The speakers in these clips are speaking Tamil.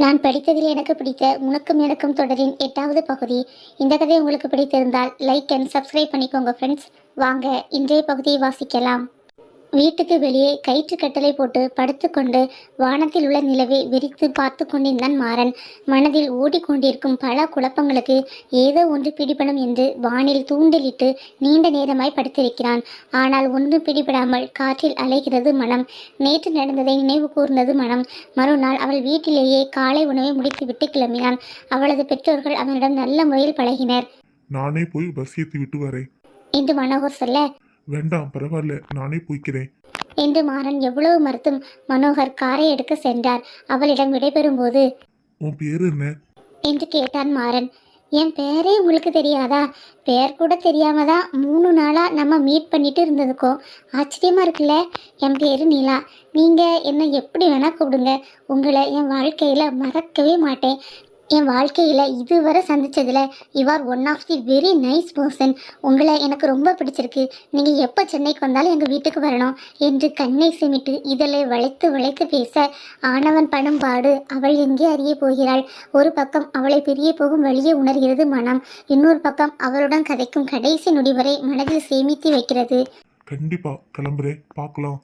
நான் படித்ததில் எனக்கு பிடித்த உனக்கும் எனக்கும் தொடரின் எட்டாவது பகுதி. இந்த கதை உங்களுக்கு பிடித்திருந்தால் லைக் அண்ட் சப்ஸ்கிரைப் பண்ணிக்கோங்க ஃப்ரெண்ட்ஸ் வாங்க இன்றைய பகுதியை வாசிக்கலாம். வீட்டுக்கு வெளியே கயிற்று கட்டளை போட்டு படுத்துக்கொண்டு வானத்தில் உள்ள நிலவை வெறித்து பார்த்து கொண்டிருந்தான் மாறன். மனதில் ஓடிக்கொண்டிருக்கும் பல குழப்பங்களுக்கு ஏதோ ஒன்று பிடிபடும் என்று வானில் தூண்டிலிட்டு நீண்ட நேரமாய் படுத்திருக்கிறான். ஆனால் ஒன்றும் பிடிபடாமல் காற்றில் அலைகிறது மனம். நேற்று நடந்ததை நினைவு கூர்ந்தது மனம். மறுநாள் அவள் வீட்டிலேயே காலை உணவை முடித்துவிட்டு கிளம்பினான். அவளது பெற்றோர்கள் அவனிடம் நல்ல முறையில் பழகினர். நானே போய் பஸ் ஏற்றி விட்டு வரேன். என்று மனோகர் சொல்ல வேண்டாம் பரவாயில்ல நானே போய்க்கிறேன். என்று மாறன் எவ்வளவு மறுத்தும் மனோகர் காரை எடுக்க சென்றார். அவளிடம் விடைபெறும்போது உன் பேர் என்ன? என்று கேட்டான் மாறன். என் பேரே உங்களுக்கு தெரியாதா? பேர் கூட தெரியாம தான் மூணு நாளாக நம்ம மீட் பண்ணிட்டு இருந்ததுக்கோ? ஆச்சரியமா இருக்குல்ல? என் பேரு நிலா. நீங்கள் என்னை எப்படி வேணால் கூப்பிடுங்க. உங்களை என் வாழ்க்கையில் மறக்கவே மாட்டேன். என் வாழ்க்கையில் இதுவரை சந்திச்சதில் you are one of the very nice person உங்களை எனக்கு ரொம்ப பிடிச்சிருக்கு. நீங்கள் எப்போ சென்னைக்கு வந்தாலும் எங்கள் வீட்டுக்கு வரணும் என்று கண்ணை சிமிட்டு இதழை வளைத்து வளைத்து பேச ஆணவன் படும் பாடு அவள் எங்கே அறிய போகிறாள்? ஒரு பக்கம் அவளை பிரிய போகும் வழியே உணர்கிறது மனம் இன்னொரு பக்கம் அவளுடன் கதைக்கும் கடைசி நொடி வரை மனதில் சேமித்து வைக்கிறது. கண்டிப்பா கிளம்புறேன். பார்க்கலாம்.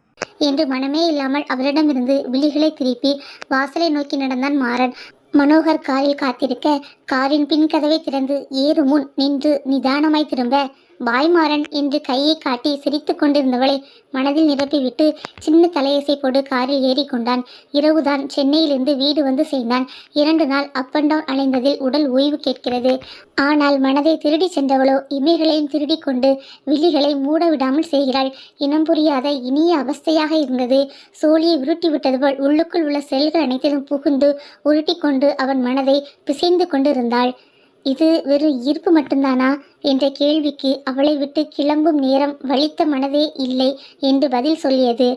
என்று மனமே இல்லாமல் அவளிடமிருந்து விழிகளை திருப்பி வாசலை நோக்கி நடந்தான் மாறன். மனோகர் காரில் காத்திருக்க காரின் பின் கதவை திறந்து ஏறு முன் நின்று நிதானமாய் திரும்ப பாய்மாறன் என்று கையை காட்டி சிரித்து கொண்டிருந்தவளை மனதில் நிரப்பிவிட்டு சின்ன தலையசை போடு காரில் ஏறிக்கொண்டான் இரவுதான் சென்னையிலிருந்து வீடு வந்து சேர்ந்தான். இரண்டு நாள் அப் அண்ட் டவுன் அலைந்ததில் உடல் ஓய்வு கேட்கிறது. ஆனால் மனதை திருடி சென்றவளோ இமைகளையும் திருடி கொண்டு விழிகளை மூட விடாமல் செய்கிறாள். இனம் புரியாத இனிய அவஸ்தையாக இருந்தது. சோழியை உருட்டி விட்டது போல் உள்ளுக்குள் உள்ள செல்கள் அனைத்திலும் புகுந்து உருட்டி கொண்டு அவன் மனதை பிசைந்து கொண்டிருந்தாள். இது வெறும் ஈர்ப்பு மட்டும்தானா? என்ற கேள்விக்கு அவளை விட்டு கிளம்பும் நேரம் வலித்த மனதே இல்லை என்று பதில் சொல்லியது.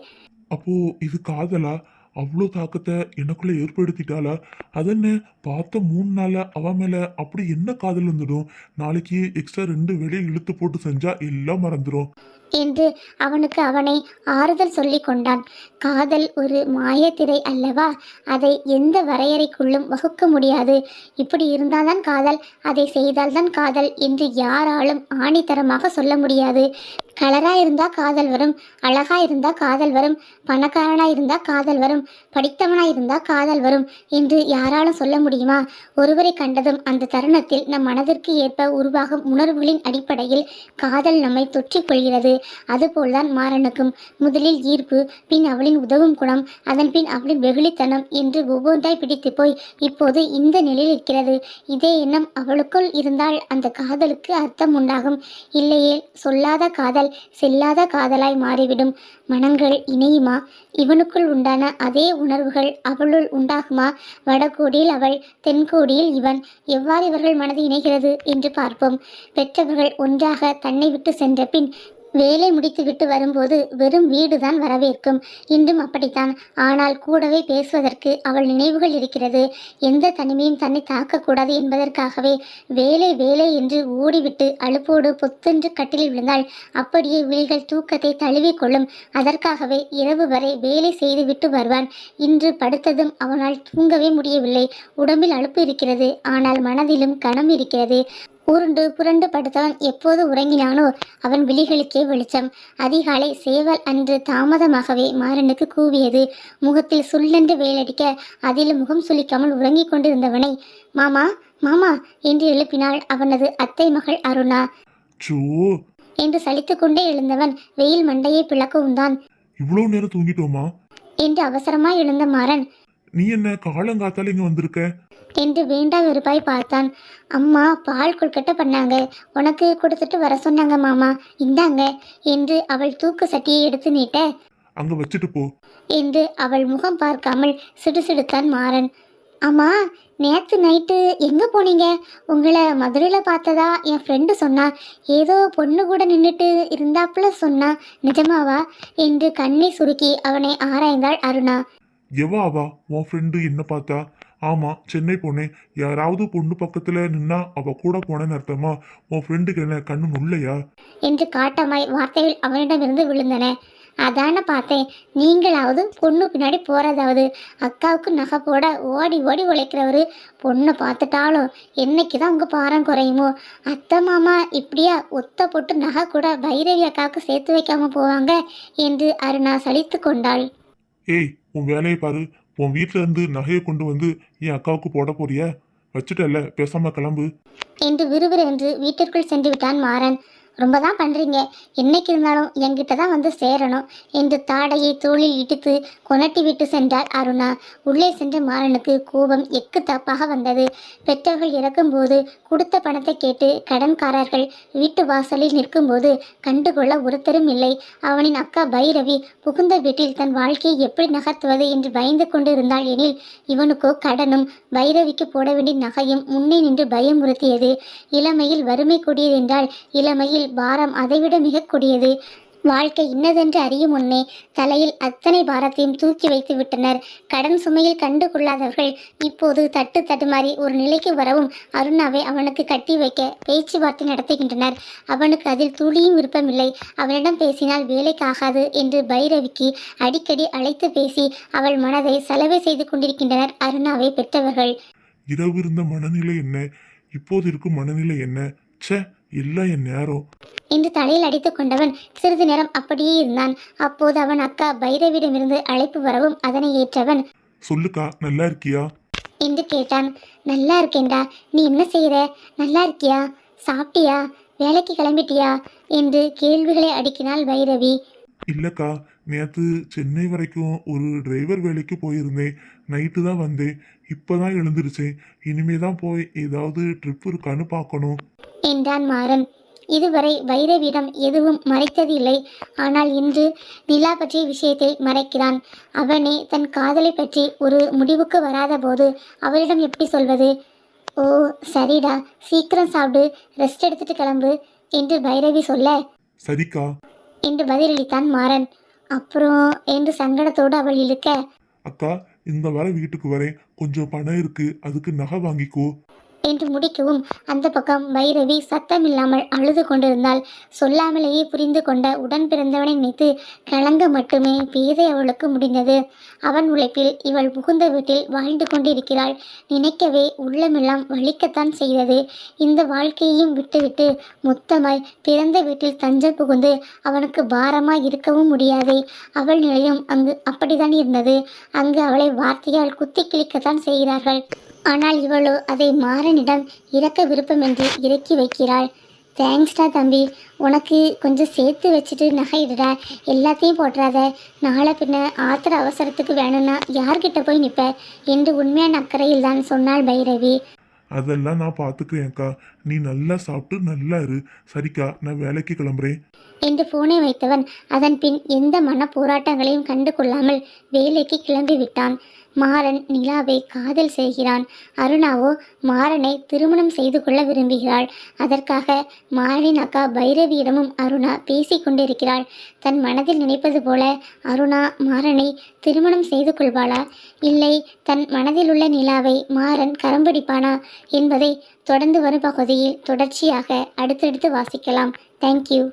அப்போ இது காதலா? அவ்வளோ தாக்கத்தை எனக்குள்ள ஏற்படுத்திட்டாளா? அதென்ன? பார்த்த மூணு நாளில் அவ மேலே அப்படி என்ன காதல் வந்துடும்? நாளைக்கு எக்ஸ்ட்ரா ரெண்டு வேலையை இழுத்து போட்டு செஞ்சா எல்லாம் மறந்துடும் என்று அவனுக்கு அவனை ஆறுதல் சொல்லி கொண்டான். காதல் ஒரு மாயத்திரை அல்லவா? அதை எந்த வரையறைக்குள்ளும் வகுக்க முடியாது. இப்படி இருந்தால்தான் காதல் அதை செய்தால்தான் காதல் என்று யாராலும் ஆணித்தரமாக சொல்ல முடியாது. கலரா இருந்தா காதல் வரும் அழகா இருந்தா காதல் வரும் பணக்காரனா இருந்தா காதல் வரும் படித்தவனா இருந்தா காதல் வரும் என்று யாராலும் சொல்ல முடியுமா? ஒருவரை கண்டதும் அந்த தருணத்தில் நம் மனதிற்கு ஏற்ப உருவாகும் உணர்வுகளின் அடிப்படையில் காதல் நம்மை தொற்றிக் கொள்கிறது. அதுபோல்தான் மாறனுக்கும். முதலில் ஈர்ப்பு பின் அவளின் உதவும் குணம் அதன் பின் அவளின் வெகுளித்தனம் என்று ஒவ்வொன்றாய் பிடித்து போய் இப்போது இந்த நிலையில் இருக்கிறது. இதே எண்ணம் அவளுக்குள் இருந்தால் அந்த காதலுக்கு அர்த்தம் உண்டாகும். இல்லையே சொல்லாத காதல் செல்லாத காதலாய் மாறிவிடும். மனங்கள் இணையுமா? இவனுக்குள் உண்டான அதே உணர்வுகள் அவளுள் உண்டாகுமா? வடகோடியில் அவள் தென்கோடியில் இவன் எவ்வாறு இவர்கள் மனது இணைகிறது என்று பார்ப்போம். பெற்றவர்கள் ஒன்றாக தன்னை விட்டு சென்ற பின் வேலை முடித்துவிட்டு வரும்போது வெறும் வீடுதான் வரவேற்கும். இன்றும் அப்படித்தான். ஆனால் கூடவே பேசுவதற்கு அவள் நினைவுகள் இருக்கிறது. எந்த தனிமையும் தன்னை தாக்கக்கூடாது என்பதற்காகவே வேலை வேலை என்று ஓடிவிட்டு அலுப்போடு பொத்தென்று கட்டிலில் விழுந்தாள். அப்படியே விழிகள் தூக்கத்தை தழுவிக்கொள்ளும். அதற்காகவே இரவு வரை வேலை செய்துவிட்டு வருவான். இன்று படுத்ததும் அவனால் தூங்கவே முடியவில்லை. உடம்பில் அலுப்பு இருக்கிறது. ஆனால் மனதிலும் கனம் இருக்கிறது. உருண்டு புரண்டு படுத்தவன் எப்போது உறங்கினானோ அவன் விழிகளுக்கே வெளிச்சம். அதிகாலை சேவல் அன்று தாமதமாகவே மாறனுக்கு கூவியது. முகத்தில் சுள்ளென்று வேலடிக்க அதில் முகம் சுளிக்காமல் உறங்கிக் கொண்டிருந்தவனை மாமா மாமா என்று எழுப்பினாள் அவனது அத்தை மகள் அருணா. என்று சலித்துக்கொண்டே எழுந்தவன் வெயில் மண்டையை பிளக்கவும் தான் இவ்வளோ நேரம் தூங்கிட்டோமா? என்று அவசரமாய் எழுந்த மாறன் நீ என்ன காலங்காத்தால இங்க வந்திருக்க? என்று வேண்டா வெறுப்பாய் பார்த்தான். அம்மா பால் கொழுக்கட்டை பண்ணாங்க. உனக்கு கொடுத்துட்டு வர சொன்னாங்க மாமா. இந்தாங்க என்று அவள் தூக்கு சட்டியை எடுத்து நீட்ட. அங்க வச்சுட்டு போ. என்று அவள் முகம் பார்க்காமல் சிடுசிடுத்தான் மாறன். அம்மா நேற்று நைட்டு எங்கே போனீங்க? உங்களை மதுரையில் பார்த்ததா என் ஃப்ரெண்டு சொன்னா. ஏதோ பொண்ணு கூட நின்றுட்டு இருந்தாப்புல சொன்னா. நிஜமாவா? என்று கண்ணை சுருக்கி அவனை ஆராய்ந்தாள் அருணா. எவா அவா? உன் ஃப்ரெண்டு என்ன பார்த்தா? ஆமா சென்னை போனேன். யாராவது பொண்ணு பக்கத்துல நின்னா அவ கூட போனேன்னு அர்த்தமா? உன் ஃப்ரெண்டுக்கு என்ன கண்ணு முல்லையா என்று காட்டமாய் வார்த்தைகள் அவனிடமிருந்து விழுந்தன. அதான பார்த்தேன். நீங்களாவது பொண்ணு பின்னாடி போகிறதாவது அக்காவுக்கு நகை போட ஓடி ஓடி உழைக்கிறவர். பொண்ணை பார்த்துட்டாலும் என்னைக்கு தான் உங்கள் பாரம் குறையுமோ? அத்தை மாமா இப்படியா ஒத்த போட்டு நகை கூட பைரவி அக்காவுக்கு சேர்த்து வைக்காம போவாங்க? என்று அருணா சலித்து கொண்டாள். ஏய் உன் வேலையை பாரு. உன் வீட்ல இருந்து நகையை கொண்டு வந்து என் அக்காவுக்கு போட போறிய? வச்சுட்டல்ல பேசாம கிளம்பு. என்று விறுவிறு என்று வீட்டிற்குள் சென்று விட்டான் மாறன். ரொம்ப தான் பண்ணுறீங்க என்னைக்கு இருந்தாலும் என்கிட்ட தான் வந்து சேரணும். என்று தாடையை தோளில் இடித்து கொனட்டி விட்டு சென்றார் அருணா. உள்ளே சென்ற மாறனுக்கு கோபம் எக்கு தப்பாக வந்தது. பெற்றவர்கள் இறக்கும்போது கொடுத்த பணத்தை கேட்டு கடன்காரர்கள் வீட்டு வாசலில் நிற்கும்போது கண்டுகொள்ள ஒருத்தரும் இல்லை. அவனின் அக்கா பைரவி புகுந்த வீட்டில் தன் வாழ்க்கையை எப்படி நகர்த்துவது என்று பயந்து கொண்டு இருந்தாள் எனில் இவனுக்கோ கடனும் பைரவிக்கு போட வேண்டிய நகையும் முன்னே நின்று பயமுறுத்தியது இளமையில் வறுமை கொடியது என்றால் இளமையில் பாரம் அதைவிட மிக கொடியது வாழ்க்கை இன்னதென்று அறியும் முன்னே தலையில் அத்தனை பாரத்தையும் தூக்கி வைத்து விட்டனர். கடன் சுமையில் கண்டு கொள்ளாதவர்கள் இப்போது தட்டு தடுமாறி ஒரு நிலைக்கு வரவும் அருணாவை அவனுக்கு கட்டி வைக்க பேச்சுவார்த்தை நடத்துகின்றனர். அவனுக்கு அதில் துளியும் விருப்பமில்லை. அவனிடம் பேசினால் வேலைக்கு ஆகாது என்று பைரவிக்கு அடிக்கடி அழைத்து பேசி அவள் மனதை செலவு செய்து கொண்டிருக்கின்றனர் அருணாவை பெற்றவர்கள். இரவு இருந்த மனநிலை என்ன? இப்போது இருக்கும் மனநிலை என்ன? எல்லாம் என் நேரம். என்று தலையில் அடித்துக் கொண்டவன் சிறிது நேரம் அப்படியே இருந்தான். அப்போது அவன் அக்கா பைரவிடமிருந்து அழைப்பு வரவும் அதனை ஏற்றவன் சொல்லுக்கா நல்லா இருக்கியா? என்று கேட்டான். நல்லா இருக்கேன்டா நீ என்ன செய்யற நல்லா இருக்கியா? சாப்பிட்டியா? வேலைக்கு கிளம்பிட்டியா? என்று கேள்விகளை அடுக்கினாள் பைரவி. இல்லக்கா நேற்று சென்னை வரைக்கும் ஒரு டிரைவர் வேலைக்கு போயிருந்தேன். நைட்டு தான் வந்தேன். இப்போதான் எழுந்திருச்சேன். இனிமே தான் போய் ஏதாவது ட்ரிப் இருக்கான்னு பார்க்கணும். என்றான் மாறன். இதுவரை பைரவியிடம் எதுவும் மறைத்ததில்லை ஆனால் இன்று நிலா பற்றிய விஷயத்தை மறைக்கிறான். அவனே தன் காதலை பற்றி ஒரு முடிவுக்கு வராத போது அவளிடம் எப்படி சொல்வது? ஓ சரிடா. சீக்கிரம் சாப்பிடு. ரெஸ்ட் எடுத்துட்டு கிளம்பு என்று பைரவி சொல்ல. சரிக்கா. என்று பதிலளித்தான் மாறன். அப்புறம்? என்று சங்கடத்தோடு அவள் இழுக்க. அக்கா இந்த வாரம் வீட்டுக்கு வரேன். கொஞ்சம் பணம் இருக்கு. அதுக்கு நகை வாங்கிக்கோ. என்று முடிக்கவும் அந்த பக்கம் பைரவி சத்தமில்லாமல் அழுது கொண்டிருந்தாள். சொல்லாமலேயே புரிந்து கொண்ட உடன் பிறந்தவனை நினைத்து கலங்க மட்டுமே பேதை அவளுக்கு முடிந்தது. அவன் உழைப்பில் இவள் புகுந்த வீட்டில் வாழ்ந்து கொண்டிருக்கிறாள். நினைக்கவே உள்ளமெல்லாம் வலிக்கத்தான் செய்தது. இந்த வாழ்க்கையையும் விட்டுவிட்டு மொத்தமாய் பிறந்த வீட்டில் தஞ்சம் புகுந்து அவனுக்கு பாரமாய் இருக்கவும் முடியாது. அவள் நிலையும் அங்கு அப்படித்தான் இருந்தது. அங்கு அவளை வார்த்தையால் குத்தி கிழிக்கத்தான் செய்கிறார்கள். ஆனால் இவளோ அதை மாறனிடம் இறக்க விருப்பமின்றி இறக்கி வைக்கிறாள். தேங்க்ஸ்டா தம்பி. உனக்கு கொஞ்சம் சேர்த்து வச்சுட்டு நகையிடுடா. எல்லாத்தையும் போட்டுறாத. நாளை பின்ன ஆத்திர அவசரத்துக்கு வேணும்னா யார்கிட்ட போய் நிற்ப என்று உண்மையான அக்கறையில் தான் சொன்னாள் பைரவி. அதெல்லாம் நான் பார்த்துக்கிறேன் அக்கா. நீ நல்லா சாப்பிட்டு நல்லா இரு. சரிக்கா நான் வேலைக்கு கிளம்புறேன். என்று போனை வைத்தவன் அதன் பின் எந்த மன போராட்டங்களையும் கண்டு கொள்ளாமல் வேலைக்கு கிளம்பி விட்டான் மாறன் நிலாவை காதல் செய்கிறான். அருணாவோ மாறனை திருமணம் செய்து கொள்ள விரும்புகிறாள். அதற்காக மாறனின் அக்கா பைரவியிடமும் அருணா பேசிக் கொண்டிருக்கிறாள். தன் மனதில் நினைப்பது போல அருணா மாறனை திருமணம் செய்து கொள்வாளா? இல்லை தன் மனதில் உள்ள நிலாவை மாறன் கரம்பிடிப்பானா என்பதை தொடர்ந்து வரும் பகுதியில் தொடர்ச்சியாக அடுத்தடுத்து வாசிக்கலாம். தேங்க்யூ